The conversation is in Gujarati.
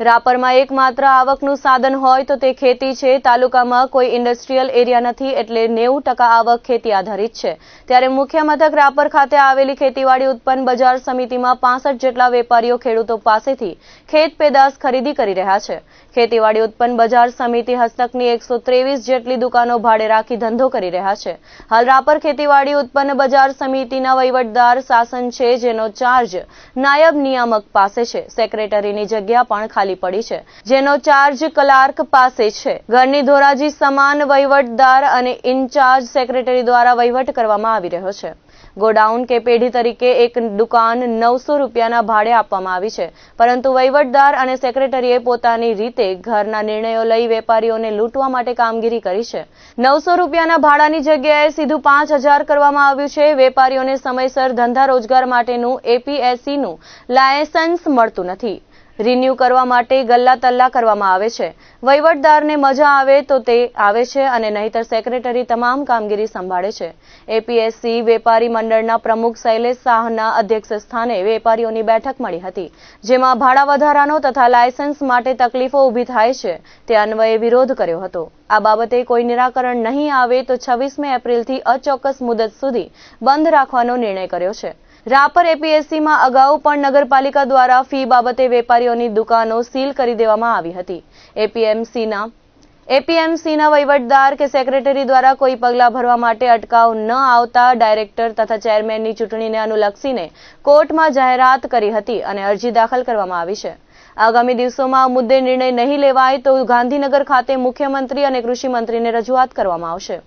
રાપરમાં એકમાત્ર આવકનું સાધન હોય તો તે ખેતી છે. તાલુકામાં કોઈ ઇન્ડસ્ટ્રીયલ એરિયા નથી એટલે નેવું ટકા આવક ખેતી આધારિત છે. ત્યારે મુખ્ય મથક રાપર ખાતે આવેલી ખેતીવાડી ઉત્પન્ન બજાર સમિતિમાં પાસઠ જેટલા વેપારીઓ ખેડૂતો પાસેથી ખેત પેદાશ ખરીદી કરી રહ્યા છે. ખેતીવાડી ઉત્પન્ન બજાર સમિતિ હસ્તકની એકસો જેટલી દુકાનો ભાડે રાખી ધંધો કરી રહ્યા છે. હાલ રાપર ખેતીવાડી ઉત્પન્ન બજાર સમિતિના વહીવટદાર શાસન છે, જેનો ચાર્જ નાયબ નિયામક પાસે છે. સેક્રેટરીની જગ્યા પણ ખાલી પડી છે. જેનો ચાર્જ ક્લાર્ક પાસે છે. ઘરની ધોરાજી સમાન વહીવટદાર અને ઇન્ચાર્જ સેક્રેટરી દ્વારા વહીવટ કરવામાં આવી રહ્યો છે. ગોડાઉન કે પેઢી તરીકે એક દુકાન નવસો રૂપિયાના ભાડે આપવામાં આવી છે. પરંતુ વહીવટદાર અને સેક્રેટરીએ પોતાની રીતે ઘરના નિર્ણયો લઈ વેપારીઓને લૂંટવા માટે કામગીરી કરી છે. નવસો રૂપિયાના ભાડાની જગ્યાએ સીધું પાંચ હજાર કરવામાં આવ્યું છે. વેપારીઓને સમયસર ધંધા રોજગાર માટેનું એપીએસસીનું લાયસન્સ મળતું નથી. રિન્યૂ કરવા માટે ગલ્લા તલ્લા કરવામાં આવે છે. વહીવટદારને મજા આવે તો તે આવે છે અને નહીતર સેક્રેટરી તમામ કામગીરી સંભાળે છે. એપીએસસી વેપારી મંડળના પ્રમુખ શૈલેષ શાહના અધ્યક્ષ સ્થાને વેપારીઓની બેઠક મળી હતી, જેમાં ભાડા વધારાનો તથા લાયસન્સ માટે તકલીફો ઊભી થાય છે તે અન્વયે વિરોધ કર્યો હતો. આ બાબતે કોઈ નિરાકરણ નહીં આવે તો છવ્વીસમી એપ્રિલથી અચોક્કસ મુદત સુધી બંધ રાખવાનો નિર્ણય કર્યો છે. રાપર એપીએસસીમાં અગાઉ પણ નગરપાલિકા દ્વારા ફી બાબતે વેપારીઓની દુકાનો સીલ કરી દેવામાં આવી હતી. એપીએમસીના એપીએમસીના વહીવટદાર કે સેક્રેટરી દ્વારા કોઈ પગલાં ભરવા માટે અટકાવ ન આવતા ડાયરેક્ટર તથા ચેરમેનની ચૂંટણીને અનુલક્ષીને કોર્ટમાં જાહેરાત કરી હતી અને અરજી દાખલ કરવામાં આવી છે. આગામી દિવસોમાં મુદ્દે નિર્ણય નહીં લેવાય તો ગાંધીનગર ખાતે મુખ્યમંત્રી અને કૃષિ મંત્રીને રજૂઆત કરવામાં આવશે.